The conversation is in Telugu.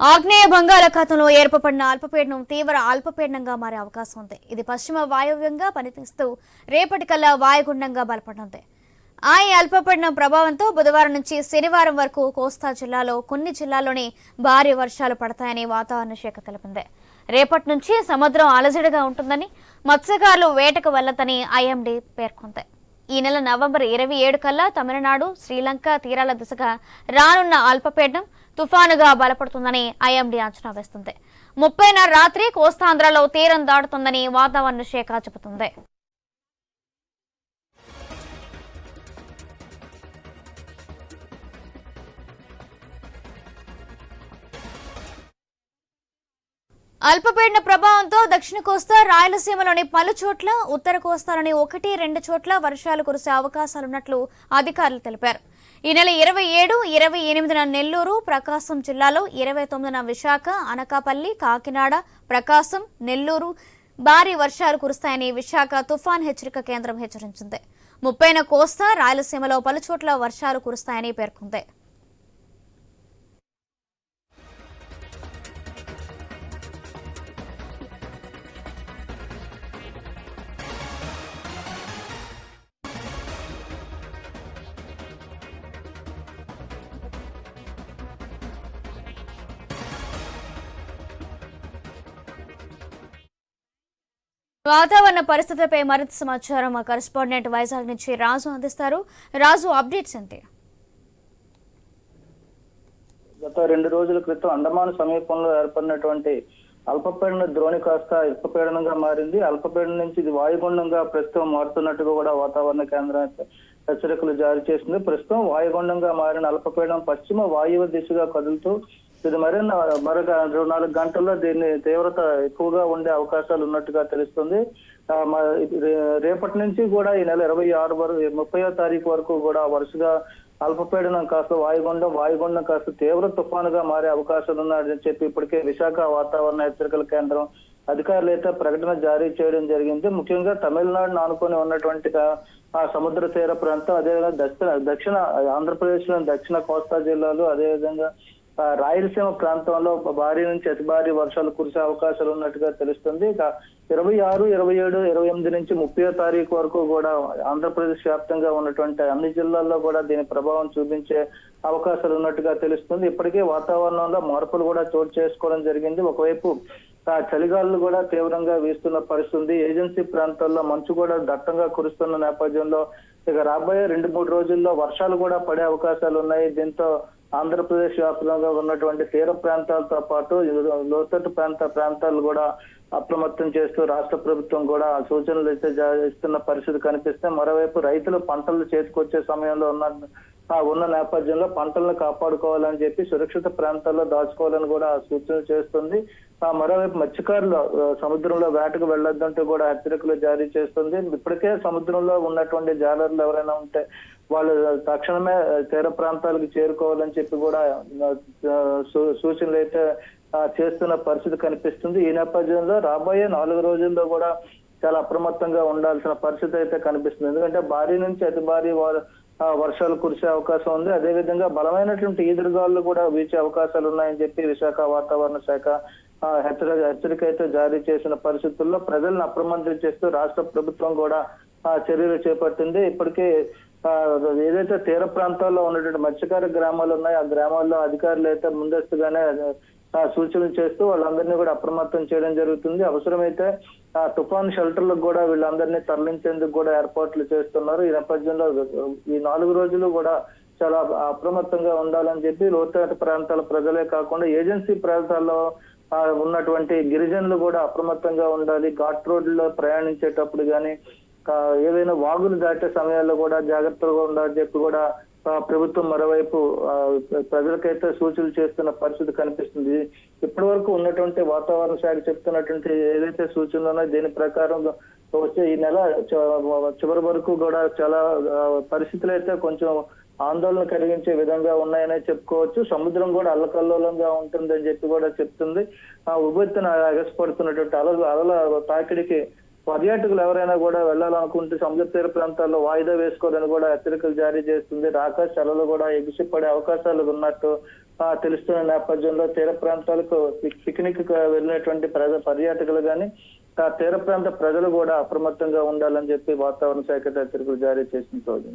ఆగ్నేయ బంగాళాఖాతంలో ఏర్పడిన అల్పపీడనం తీవ్ర అల్పపీడనంగా మారే అవకాశం ఉంది. ఇది పశ్చిమ వాయువ్యంగా పనితీస్తూ రేపటికల్లా వాయుగుండంగా బలపడనుంది ఆ అల్పపీడనం ప్రభావంతో బుధవారం నుంచి శనివారం వరకు కోస్తా జిల్లాలో కొన్ని జిల్లాల్లోనే భారీ వర్షాలు పడతాయని వాతావరణ శాఖ తెలిపింది. రేపటి నుంచి సముద్రం అలజడిగా ఉంటుందని మత్స్యకారులు వేటకు వెళ్ళతని ఐఎండీ పేర్కొంది. ఈ నెల నవంబర్ ఇరవై ఏడు కల్లా తమిళనాడు శ్రీలంక తీరాల దిశగా రానున్న అల్పపీడనం తుఫానుగా బలపడుతుందని ఐఎండీ అంచనా వేస్తుంది. ముప్పైన రాత్రి కోస్తాంధ్రలో తీరం దాటుతుందని వాతావరణ శాఖ చెబుతుంది. అల్పపీడన ప్రభావంతో దక్షిణ కోస్తా రాయలసీమలోని పలు చోట్ల ఉత్తర కోస్తాలోని ఒకటి రెండు చోట్ల వర్షాలు కురిసే అవకాశాలున్నట్లు అధికారులు తెలిపారు. ఈ నెల ఇరవై ఏడు ఇరవై ఎనిమిదిన నెల్లూరు ప్రకాశం జిల్లాలో ఇరవై తొమ్మిదిన విశాఖ అనకాపల్లి కాకినాడ ప్రకాశం నెల్లూరు భారీ వర్షాలు కురుస్తాయని విశాఖ తుఫాన్ హెచ్చరిక కేంద్రం హెచ్చరించింది. ముప్పైన కోస్తా రాయలసీమలో పలు చోట్ల వర్షాలు కురుస్తాయని పేర్కొంది. వాతావరణ పరిస్థితులపై మరింత సమాచారం మా కరెస్పాండెంట్ వైజాగ్ నుంచి రాజు అందిస్తారు. రాజు అప్డేట్స్ అంతే. గత రెండు రోజుల క్రితం అండమాన్ సమీపంలో ఏర్పడినటువంటి అల్పపీడన ద్రోణి కాస్త అల్పపీడనంగా మారింది. అల్పపీడనం నుంచి ఇది వాయుగుండంగా ప్రస్తుతం మారుతున్నట్టుగా కూడా వాతావరణ కేంద్రం హెచ్చరికలు జారీ చేసింది. ప్రస్తుతం వాయుగుండంగా మారిన అల్పపీడనం పశ్చిమ వాయువ దిశగా కదులుతూ ఇది మరిన్న మరొక రెండు నాలుగు గంటల్లో దీన్ని తీవ్రత ఎక్కువగా ఉండే అవకాశాలు ఉన్నట్టుగా తెలుస్తుంది. రేపటి నుంచి కూడా ఈ నెల ఇరవై ఆరు వరకు ముప్పయో తారీఖు వరకు కూడా వరుసగా అల్పపీడనం కాస్త వాయుగుండం వాయుగుండం కాస్త తీవ్ర తుఫానుగా మారే అవకాశాలు ఉన్నాయని చెప్పి ఇప్పటికే విశాఖ వాతావరణ హెచ్చరికల కేంద్రం అధికారులు అయితే ప్రకటన జారీ చేయడం జరిగింది. ముఖ్యంగా తమిళనాడును ఆనుకొని ఉన్నటువంటి ఆ- సముద్ర తీర ప్రాంతం అదేవిధంగా దక్షిణ దక్షిణ ఆంధ్రప్రదేశ్లోని దక్షిణ కోస్తా జిల్లాలు అదేవిధంగా రాయలసీమ ప్రాంతంలో భారీ నుంచి అతి భారీ వర్షాలు కురిసే అవకాశాలు ఉన్నట్టుగా తెలుస్తుంది. ఇక ఇరవై ఆరు ఇరవై ఏడు ఇరవై ఎనిమిది నుంచి ముప్పై తారీఖు వరకు కూడా ఆంధ్రప్రదేశ్ వ్యాప్తంగా ఉన్నటువంటి అన్ని జిల్లాల్లో కూడా దీని ప్రభావం చూపించే అవకాశాలు ఉన్నట్టుగా తెలుస్తుంది. ఇప్పటికే వాతావరణంలో మార్పులు కూడా చోటు చేసుకోవడం జరిగింది. ఒకవైపు చలిగాలు కూడా తీవ్రంగా వీస్తున్న పరిస్థితి ఏజెన్సీ ప్రాంతాల్లో మంచు కూడా దట్టంగా కురుస్తున్న నేపథ్యంలో ఇక రాబోయే రెండు మూడు రోజుల్లో వర్షాలు కూడా పడే అవకాశాలు ఉన్నాయి. దీంతో ఆంధ్రప్రదేశ్ వ్యాప్తంగా ఉన్నటువంటి తీర ప్రాంతాలతో పాటు లోతట్టు ప్రాంత ప్రాంతాలు కూడా అప్రమత్తం చేస్తూ రాష్ట్ర ప్రభుత్వం కూడా సూచనలు అయితే ఇస్తున్న పరిస్థితి కనిపిస్తే మరోవైపు రైతులు పంటలు చేతికొచ్చే సమయంలో ఉన్న ఆ ఉన్న నేపథ్యంలో పంటలను కాపాడుకోవాలని చెప్పి సురక్షిత ప్రాంతాల్లో దాచుకోవాలని కూడా సూచన చేస్తుంది. ఆ మరోవైపు మత్స్యకారులు సముద్రంలో వేటకు వెళ్ళొద్దంటూ కూడా హెచ్చరికలు జారీ చేస్తుంది. ఇప్పటికే సముద్రంలో ఉన్నటువంటి జాలర్లు ఎవరైనా ఉంటే వాళ్ళు తక్షణమే తీర ప్రాంతాలకు చేరుకోవాలని చెప్పి కూడా సూచనలు అయితే చేస్తున్న పరిస్థితి కనిపిస్తుంది. ఈ నేపథ్యంలో రాబోయే నాలుగు రోజుల్లో కూడా చాలా అప్రమత్తంగా ఉండాల్సిన పరిస్థితి అయితే కనిపిస్తుంది. ఎందుకంటే భారీ నుంచి అతి భారీ వర్షాలు కురిసే అవకాశం ఉంది. అదేవిధంగా బలమైనటువంటి ఈదురుగాలు కూడా వీచే అవకాశాలు ఉన్నాయని చెప్పి విశాఖ వాతావరణ శాఖ ఆ, హెచ్చరిక హెచ్చరిక అయితే జారీ చేసిన పరిస్థితుల్లో ప్రజలను అప్రమత్తం చేస్తూ రాష్ట్ర ప్రభుత్వం కూడా చర్యలు చేపట్టింది. ఇప్పటికే ఏదైతే తీర ప్రాంతాల్లో ఉన్నటువంటి మత్స్యకార గ్రామాలు ఉన్నాయో ఆ గ్రామాల్లో అధికారులు అయితే ముందస్తుగానే సూచనలు చేస్తూ వాళ్ళందరినీ కూడా అప్రమత్తం చేయడం జరుగుతుంది. అవసరమైతే ఆ తుఫాన్ షెల్టర్లకు కూడా వీళ్ళందరినీ తరలించేందుకు కూడా ఏర్పాట్లు చేస్తున్నారు. ఈ నేపథ్యంలో ఈ నాలుగు రోజులు కూడా చాలా అప్రమత్తంగా ఉండాలని చెప్పి లోతట్టు ప్రాంతాల ప్రజలే కాకుండా ఏజెన్సీ ప్రాంతాల్లో ఉన్నటువంటి గిరిజనులు కూడా అప్రమత్తంగా ఉండాలి. ఘాట్ రోడ్లలో ప్రయాణించేటప్పుడు కానీ ఏదైనా వాగులు దాటే సమయాల్లో కూడా జాగ్రత్తగా ఉండాలని చెప్పి కూడా ప్రభుత్వం మరోవైపు ప్రజలకైతే సూచనలు చేస్తున్న పరిస్థితి కనిపిస్తుంది. ఇప్పటి వరకు ఉన్నటువంటి వాతావరణ శాఖ చెప్తున్నటువంటి ఏదైతే సూచనలు ఉన్నాయో దీని ప్రకారం వచ్చే ఈ నెల చ- చివరి వరకు కూడా చాలా పరిస్థితులు అయితే కొంచెం ఆందోళన కలిగించే విధంగా ఉన్నాయనే చెప్పుకోవచ్చు. సముద్రం కూడా అల్లకల్లోలంగా ఉంటుందని చెప్పి కూడా చెప్తుంది. ఆ ఉబెత్తున ఎగసిపడుతున్నటువంటి అలలు అలల తాకిడికి పర్యాటకులు ఎవరైనా కూడా వెళ్ళాలనుకుంటే సముద్ర తీర ప్రాంతాల్లో వాయిదా వేసుకోవాలని కూడా హెచ్చరికలు జారీ చేస్తుంది. రాకా సెలవులు కూడా ఎగిసిపడే అవకాశాలు ఉన్నట్టు తెలుస్తున్న నేపథ్యంలో తీర ప్రాంతాలకు పిక్నిక్ వెళ్ళినటువంటి ప్రజ పర్యాటకులు కానీ ఆ తీర ప్రాంత ప్రజలు కూడా అప్రమత్తంగా ఉండాలని చెప్పి వాతావరణ శాఖ హెచ్చరికలు జారీ చేసిన రోజు